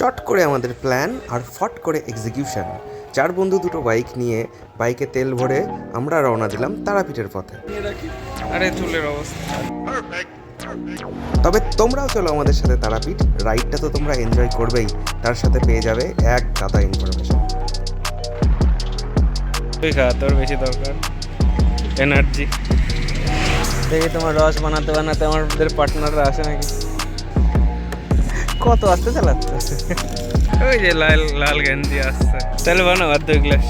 চট করে আমাদের প্ল্যান আর ফট করে এক্সিকিউশন চার বন্ধু দুটো বাইক নিয়ে বাইকে তেল ভরে আমরা রওনা দিলাম তারাপীঠের পথে। আরে চুলের অবস্থা। তবে তোমরাও চলো আমাদের সাথে তারাপীঠ। রাইডটা তো তোমরা এনজয় করবেই। তার সাথে পেয়ে যাবে এক গাদা ইনফরমেশন তুই খা তোর বেশি দরকার। এনার্জি দেখি তোমার রস বানাতে বানাতে আমাদের পার্টনাররা আসে নাকি? কত আসতে চালাচ্ছে ওই যে লাল লাল গেঞ্জি আসছে। তাহলে বানাও আর দুই গ্লাস।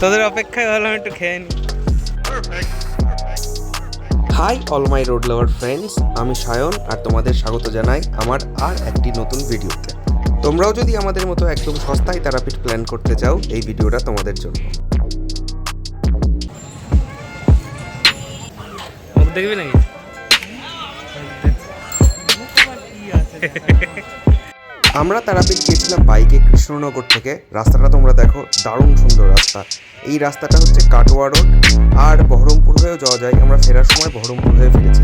তোদের অপেক্ষায় ভাবলাম একটু খেয়ে নি। Hi all my road lover friends আমি সায়ন আর তোমাদের স্বাগত জানাই আমার আর একটি নতুন ভিডিওতে। তোমরাও যদি আমাদের মতো একদম সস্তায় তারাপীঠ প্ল্যান করতে চাও এই ভিডিওটা তোমাদের জন্য। দেখবি নাকি? আমরা তারাপীঠ গিয়েছিলাম বাইকে কৃষ্ণনগর থেকে। রাস্তাটা তোমরা দেখো, দারুণ সুন্দর রাস্তা। এই রাস্তাটা হচ্ছে কাটোয়া রোড আর বহরমপুর হয়েও যাওয়া যায়। আমরা ফেরার সময় বহরমপুর হয়ে ফিরেছি।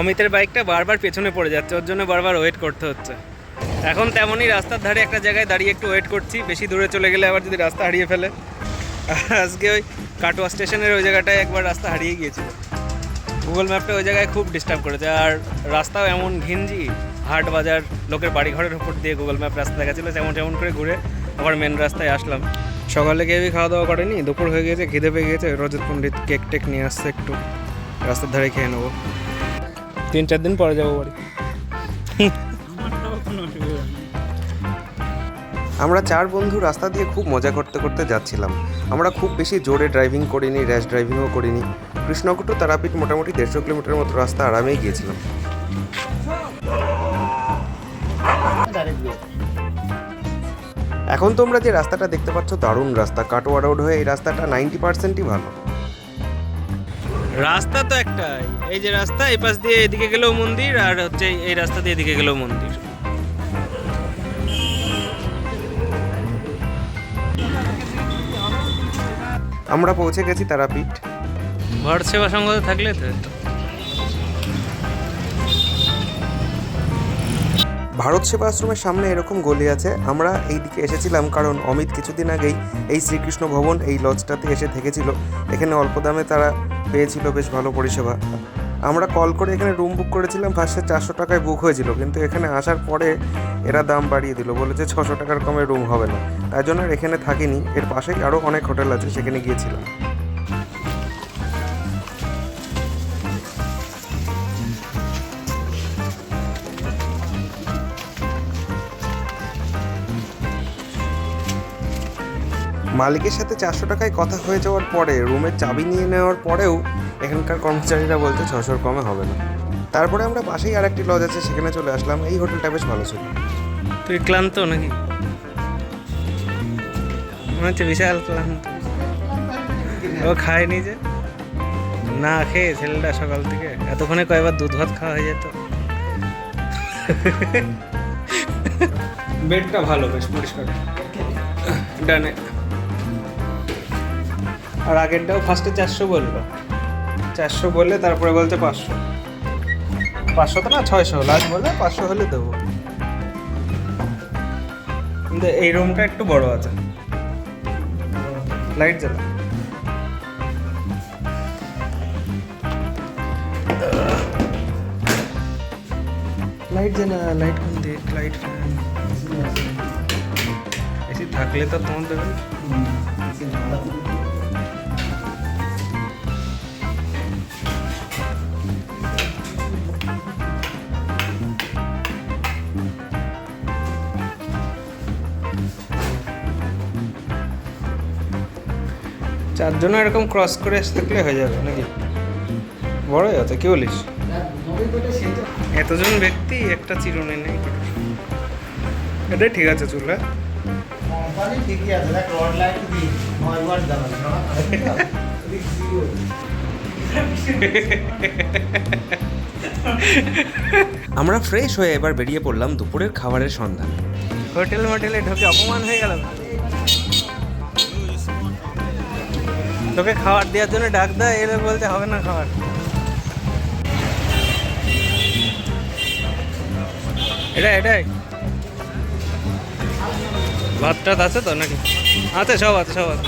অমিতের বাইকটা বারবার পেছনে পড়ে যাচ্ছে, ওর জন্য বারবার ওয়েট করতে হচ্ছে। এখন তেমনই রাস্তার ধারে একটা জায়গায় দাঁড়িয়ে একটু ওয়েট করছি, বেশি দূরে চলে গেলে আবার যদি রাস্তা হারিয়ে ফেলে। আজকে ওই কাটোয়া স্টেশনের ওই জায়গাটায় একবার রাস্তা হারিয়ে গিয়েছিল। গুগল ম্যাপটা ওই জায়গায় খুব ডিস্টার্ব করেছে। আর রাস্তাও এমন ঘিঞ্জি, হাট বাজার, লোকের বাড়ি ঘরের উপর দিয়ে গুগল ম্যাপ রাস্তা দেখাচ্ছিলো, যেমন তেমন করে ঘুরে আবার মেন রাস্তায় আসলাম। সকালে কেউই খাওয়া দাওয়া করেনি, দুপুর হয়ে গেছে খিদে পেয়ে গেছে রজত পণ্ডিত কেক টেক নিয়ে আসছে একটু। রাস্তার ধারে খেয়ে নেব। তিন চার দিন পরে যাব বাড়ি। আমরা চার বন্ধু রাস্তা দিয়ে খুব মজা করতে করতে যাচ্ছিলাম। আমরা খুব বেশি জোরে ড্রাইভিং করিনি র্যাশ ড্রাইভিংও করিনি। কৃষ্ণনগর টু তারাপীঠ মোটামুটি দেড়শো কিলোমিটার মতো রাস্তা আরামেই গিয়েছিলাম। এখন তোমরা যে রাস্তাটা দেখতে পাচ্ছ দারুণ রাস্তা। কাটোয়া রোড হয়ে এই রাস্তাটা নাইনটি পার্সেন্টই ভালো। রাস্তা তো একটাই। এই যে রাস্তা এই পাশ দিয়ে এদিকে গেলেও মন্দির আর হচ্ছে এই রাস্তা দিয়ে এদিকে গেলেও মন্দির। আমরা পৌঁছে গেছি তারাপীঠ। ঘর সেবা থাকলে তো। ভারত সেবা আশ্রমের সামনে এরকম গলি আছে, আমরা এই দিকে এসেছিলাম কারণ অমিত কিছুদিন আগেই এই শ্রীকৃষ্ণ ভবন, এই লজটাতে এসে থেকেছিল। এখানে অল্প দামে তারা পেয়েছিল বেশ ভালো পরিষেবা। আমরা কল করে এখানে রুম বুক করেছিলাম, ফার্স্টে চারশো টাকায় বুক হয়েছিল, কিন্তু এখানে আসার পরে এরা দাম বাড়িয়ে দিল, বলেছে ছশো টাকার কমে রুম হবে না। তাই জন্য এখানে থাকিনি, এর পাশেই আরও অনেক হোটেল আছে, সেখানে গিয়েছিলাম। মালিকের সাথে চারশো টাকায় কথা হয়ে যাওয়ার পরে রুমের চাবি নিয়ে নেওয়ার পরেও এখানকার কর্মচারীরা বলছে ছশোর কমে হবে না। তারপরে আমরা পাশেই আর একটি লজ আছে সেখানে চলে আসলাম। এই হোটেলটা বেশ ভালো ছিল। তুই ক্লান্ত নাকি? মনে হচ্ছে বিশাল ক্লান্ত। ও খায়নি যে? না খেয়ে ছেলেটা সকাল থেকে এতক্ষণে কয়েকবার দুধ ভাত খাওয়া হয়ে যেত। বেডটা ভালো বেশ পরিষ্কার। ডানে। আর আগেরটাও ফার্স্টে চারশো বলল। চারশো বললে তারপরে বলছে পাঁচশো। পাঁচশো তো না, ছয়শো। লাস্ট বলে পাঁচশো হলে দেবো। কিন্তু এই রুমটা একটু বড় আছে। লাইট জ্বালা। লাইট জ্বালা লাইট কোন লাইট ফ্যান এসি থাকলে তো তোমার দেবেন চারজন এরকম ক্রস করে এসে থাকলে হয়ে যাবে নাকি? বড়ই আছে কি বলিস? এতজন ব্যক্তি একটা চিরুনি নেই। এটা ঠিক আছে চুলা ওয়াট জ্বালাবে আমরা ফ্রেশ হয়ে এবার বেরিয়ে পড়লাম দুপুরের খাবারের সন্ধান। হোটেল মোটেলে ঢোকে অপমান হয়ে গেল তোকে খাবার দেওয়ার জন্য ডাক দেয়, এলে বলতে হবে না খাবার। এটা এটাই। ভাত টাত আছে তো নাকি? আছে, সব আছে সব আছে।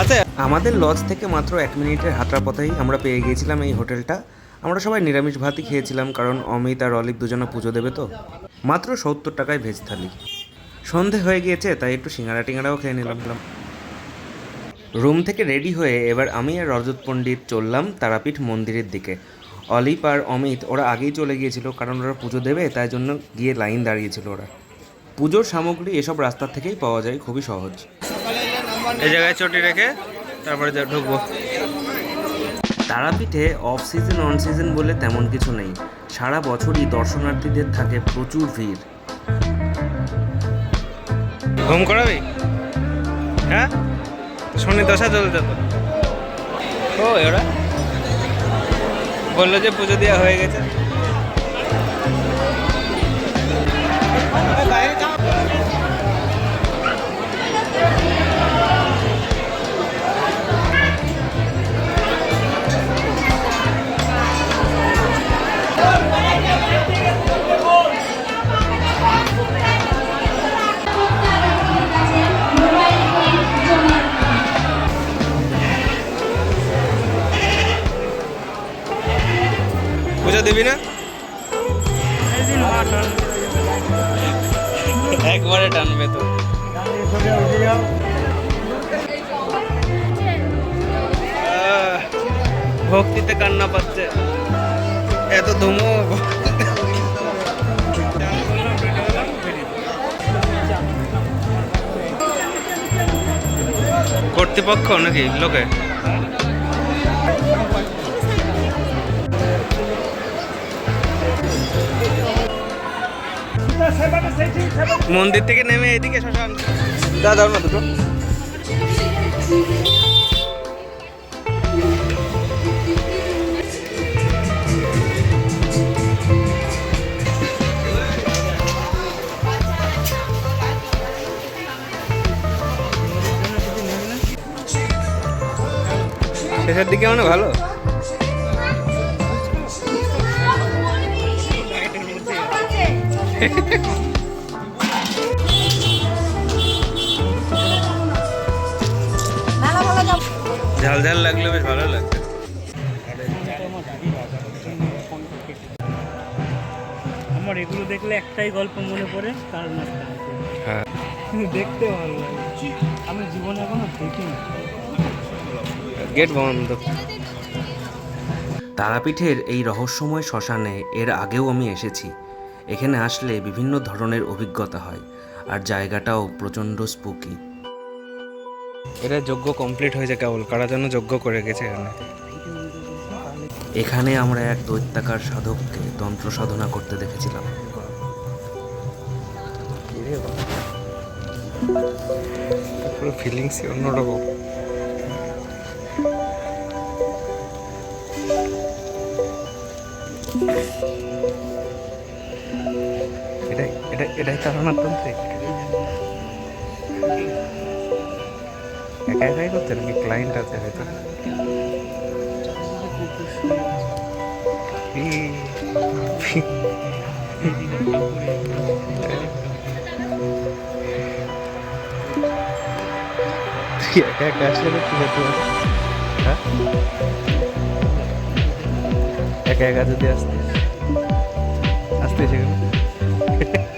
আছে? আমাদের লজ থেকে মাত্র এক মিনিটের হাঁটার পথেই আমরা পেয়ে গিয়েছিলাম এই হোটেলটা। আমরা সবাই নিরামিষ ভাতই খেয়েছিলাম, কারণ অমিত আর অলিভ দুজনে পুজো দেবে তো। মাত্র সত্তর টাকায় ভেজ থালি। সন্ধে হয়ে গিয়েছে তাই একটু সিঙ্গারা টিঙ্গারাও খেয়ে নিলাম। রুম থেকে রেডি হয়ে এবার আমি আর রজত পণ্ডিত চললাম তারাপীঠ মন্দিরের দিকে। অলিভ আর অমিত ওরা আগেই চলে গিয়েছিল কারণ ওরা পুজো দেবে তাই জন্য গিয়ে লাইন দাঁড়িয়েছিল ওরা। পুজোর সামগ্রী এসব রাস্তা থেকেই পাওয়া যায় খুবই সহজ। এই জায়গায় চটি রেখে তারপরে ঢুকবো। তারাপীঠে অফ সিজন অন সিজন বলে তেমন কিছু নেই। সারা বছরই দর্শনার্থীদের থাকে প্রচুর ভিড়। ঘুম করাবি? হ্যাঁ? শনি দশা চলছে তো। ও ওরা বলল যে পুজো দেওয়া হয়ে গেছে। দিবি না? একবারে টানবে তো। ভক্তিতে কান্না পাচ্ছে। এত ধুমো। কর্তৃপক্ষ নাকি লোকে? মন্দির থেকে নেমে এদিকে শ্মশান। দা দাও না দুটো। শেষের দিকে মানে ভালো? ঝাল ঝাল লাগলে বেশ ভালো লাগবে আমার এগুলো দেখলে একটাই গল্প মনে পড়ে তার হ্যাঁ। দেখতে ভালো লাগে। আমি জীবনে এখনও দেখিনি। গেট বন্ধ। তারাপীঠের এই রহস্যময় শ্মশানে এর আগেও আমি এসেছি। এখানে আসলে বিভিন্ন ধরনের অভিজ্ঞতা হয় আর জায়গাটাও প্রচণ্ড স্পুকি এরা যজ্ঞ কমপ্লিট হয়েছে কেবল কারা যেন যজ্ঞ করে গেছে এখানে। এখানে আমরা এক দৈত্যাকার সাধককে তন্ত্র সাধনা করতে দেখেছিলাম। পুরো ফিলিংসই অন্যরকম। এটা এটাই তাড়ানোর তান্ত্রিক একা একাই করতে নাকি ক্লায়েন্ট আছে হয়তো একা একা আসলে কি হতো হ্যাঁ? একা একা যদি আসতে আসতে সেখানে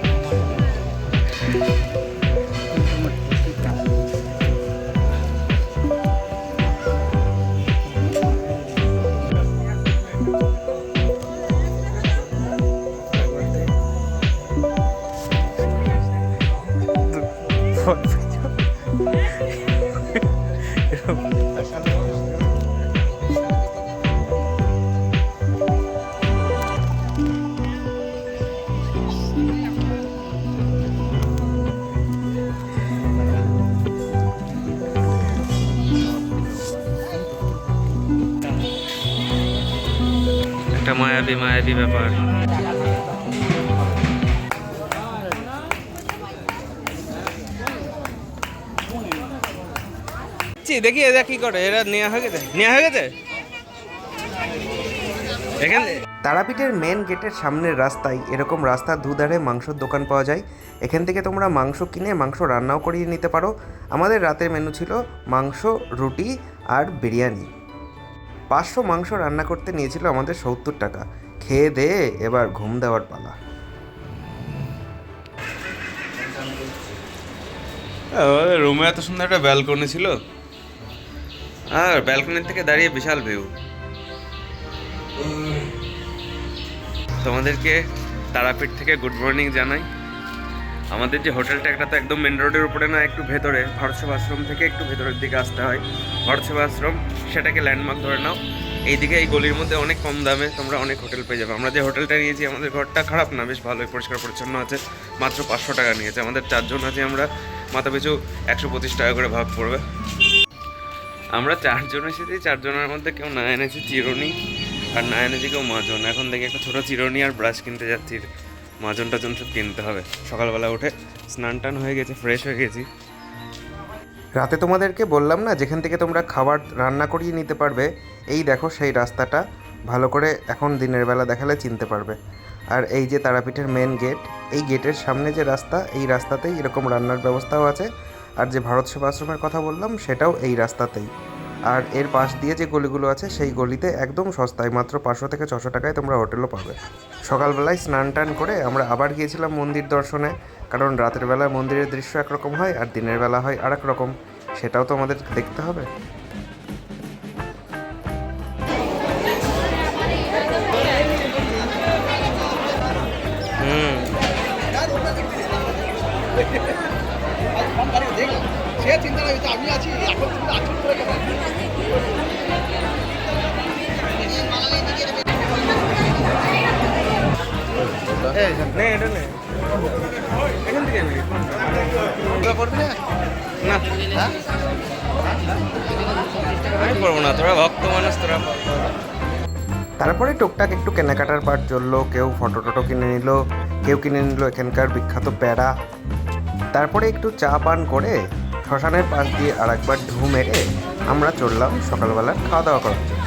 মায়াবী মায়াবী ব্যাপার। দেখি এরা কি করে এরা নেওয়া হয়ে গেছে? নেওয়া হয়ে গেছে? এখানে তারাপীঠের মেন গেটের সামনের রাস্তায় এরকম রাস্তার দুধারে মাংসর দোকান পাওয়া যায়। এখান থেকে তোমরা মাংস কিনে মাংস রান্নাও করিয়ে নিতে পারো। আমাদের রাতের মেনু ছিল মাংস রুটি আর বিরিয়ানি। পাঁচশো মাংস রান্না করতে নিয়েছিল আমাদের সত্তর টাকা। খেয়ে দে, এবার ঘুম দেওয়ার পালা। রুমে এত সুন্দর একটা ব্যালকনি ছিল। আর ব্যালকনির থেকে দাঁড়িয়ে বিশাল ভিউ তোমাদেরকে তারাপীঠ থেকে গুড মর্নিং জানাই। আমাদের যে হোটেলটা একটা তো একদম মেন রোডের উপরে না, একটু ভেতরে। ভরত সেবাশ্রম থেকে একটু ভেতরের দিকে আসতে হয়। ভরত সেবাশ্রম সেটাকে ল্যান্ডমার্ক ধরে নাও। এইদিকে এই গলির মধ্যে অনেক কম দামে তোমরা অনেক হোটেল পেয়ে যাবে। আমরা যে হোটেলটা নিয়েছি, আমাদের ঘরটা খারাপ না, বেশ ভালোই পরিষ্কার পরিচ্ছন্ন আছে। মাত্র পাঁচশো টাকা নিয়েছে। আমাদের চারজন আছে, আমরা মাথা পিছু একশো পঁচিশ টাকা করে ভাগ পড়বে। আমরা চারজন এসেছি, চারজনের মধ্যে কেউ না এনেছি চিরুনি, আর না এনেছি কেউ মাজন। এখন দেখি একটা ছোটো চিরুনি আর ব্রাশ কিনতে যাচ্ছি। মাজন টাজন সব কিনতে হবে। সকালবেলা উঠে স্নান টান হয়ে গেছে ফ্রেশ হয়ে গেছি। রাতে তোমাদেরকে বললাম না, যেখান থেকে তোমরা খাবার রান্না করিয়ে নিতে পারবে, এই দেখো সেই রাস্তাটা। ভালো করে এখন দিনের বেলা দেখালে চিনতে পারবে। আর এই যে তারাপীঠের মেন গেট এই গেটের সামনে যে রাস্তা, এই রাস্তাতেই এরকম রান্নার ব্যবস্থাও আছে। আর যে ভারত সেবাশ্রমের কথা বললাম, সেটাও এই রাস্তাতেই। আর এর পাশ দিয়ে যে গলিগুলো আছে, সেই গলিতে একদম সস্তায়, মাত্র পাঁচশো থেকে ছশো টাকায় তোমরা হোটেলও পাবে। সকালবেলায় স্নান টান করে আমরা আবার গিয়েছিলাম মন্দির দর্শনে, কারণ রাতের বেলা মন্দিরের দৃশ্য একরকম হয় আর দিনের বেলা হয় আরেক রকম সেটাও তো আমাদের দেখতে হবে। আমি আছি হুম তারপরে টুকটাক একটু কেনাকাটার পাট চলল কেউ ফটো টটো কিনে নিল, কেউ কিনে নিল এখানকার বিখ্যাত প্যাড়া তারপরে একটু চা পান করে শ্মশানের পাশ দিয়ে আর একবার ঢু মেরে আমরা চললাম সকালবেলার খাওয়া দাওয়া করার জন্য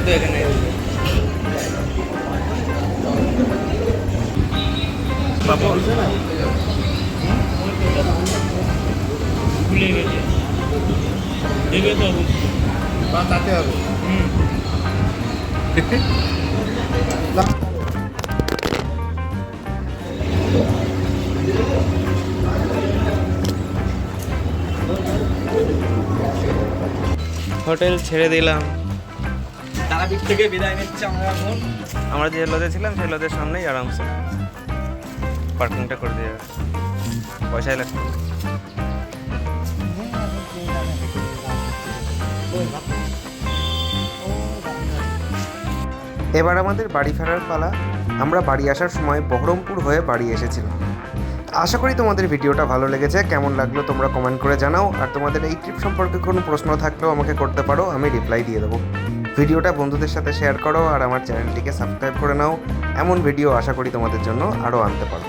এই তো এখানে বাবু? ভুলে গেছে। দেবে তো বা তাতে হবে। হুম। হোটেল ছেড়ে দিলাম। থেকে বিদায় নিচ্ছে আমরা এখন। আমরা যে লজে ছিলাম সেই লজের সামনেই আরামসে পার্কিংটা করে দিয়ে যাবে। পয়সাই লাগবে এবার আমাদের বাড়ি ফেরার পালা। আমরা বাড়ি আসার সময় বহরমপুর হয়ে বাড়ি এসেছিলাম। আশা করি তোমাদের ভিডিওটা ভালো লেগেছে। কেমন লাগল তোমরা কমেন্ট করে জানাও। আর তোমাদের এই ট্রিপ সম্পর্কে কোনো প্রশ্ন থাকলেও আমাকে করতে পারো। আমি রিপ্লাই দিয়ে দেবো। ভিডিওটা বন্ধুদের সাথে শেয়ার করো আর আমার চ্যানেলটিকে সাবস্ক্রাইব করে নাও। এমন ভিডিও আশা করি তোমাদের জন্য আরও আনতে পারব।